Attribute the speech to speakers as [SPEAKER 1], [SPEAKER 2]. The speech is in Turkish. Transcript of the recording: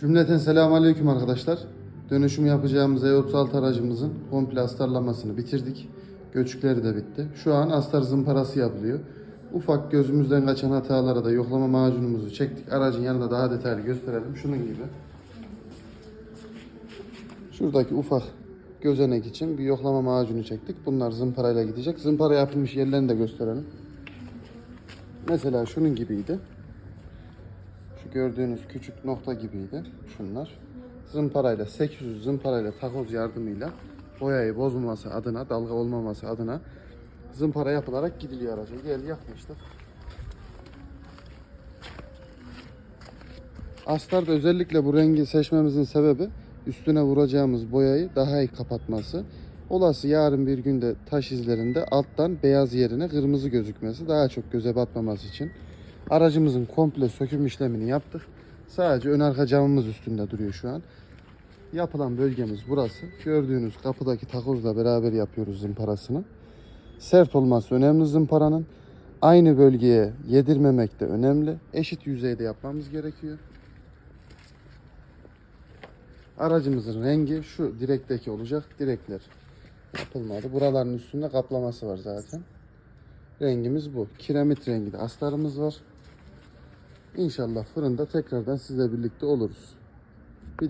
[SPEAKER 1] Cümleten selamun aleyküm arkadaşlar. Dönüşüm yapacağımız E36 aracımızın komple astarlamasını bitirdik. Göçükleri de bitti. Şu an astar zımparası yapılıyor. Ufak gözümüzden kaçan hatalara da yoklama macunumuzu çektik. Aracın yanında daha detaylı gösterelim. Şunun gibi. Şuradaki ufak gözenek için bir yoklama macunu çektik. Bunlar zımparayla gidecek. Zımpara yapılmış yerlerini de gösterelim. Mesela şunun gibiydi. Gördüğünüz küçük nokta gibiydi şunlar. Zımparayla 800 zımparayla takoz yardımıyla boyayı bozmaması adına, dalga olmaması adına zımpara yapılarak gidiliyor araca. Gel yakmıştık. Astar'da özellikle bu rengi seçmemizin sebebi üstüne vuracağımız boyayı daha iyi kapatması. Olası yarın bir günde taş izlerinde alttan beyaz yerine kırmızı gözükmesi daha çok göze batmaması için. Aracımızın komple söküm işlemini yaptık. Sadece ön arka camımız üstünde duruyor şu an. Yapılan bölgemiz burası. Gördüğünüz kapıdaki takozla beraber yapıyoruz zımparasını. Sert olması önemli zımparanın. Aynı bölgeye yedirmemek de önemli. Eşit yüzeyde yapmamız gerekiyor. Aracımızın rengi şu direkteki olacak. Direkler yapılmadı. Buraların üstünde kaplaması var zaten. Rengimiz bu. Kiremit rengi de astarımız var. İnşallah fırında tekrardan sizle birlikte oluruz.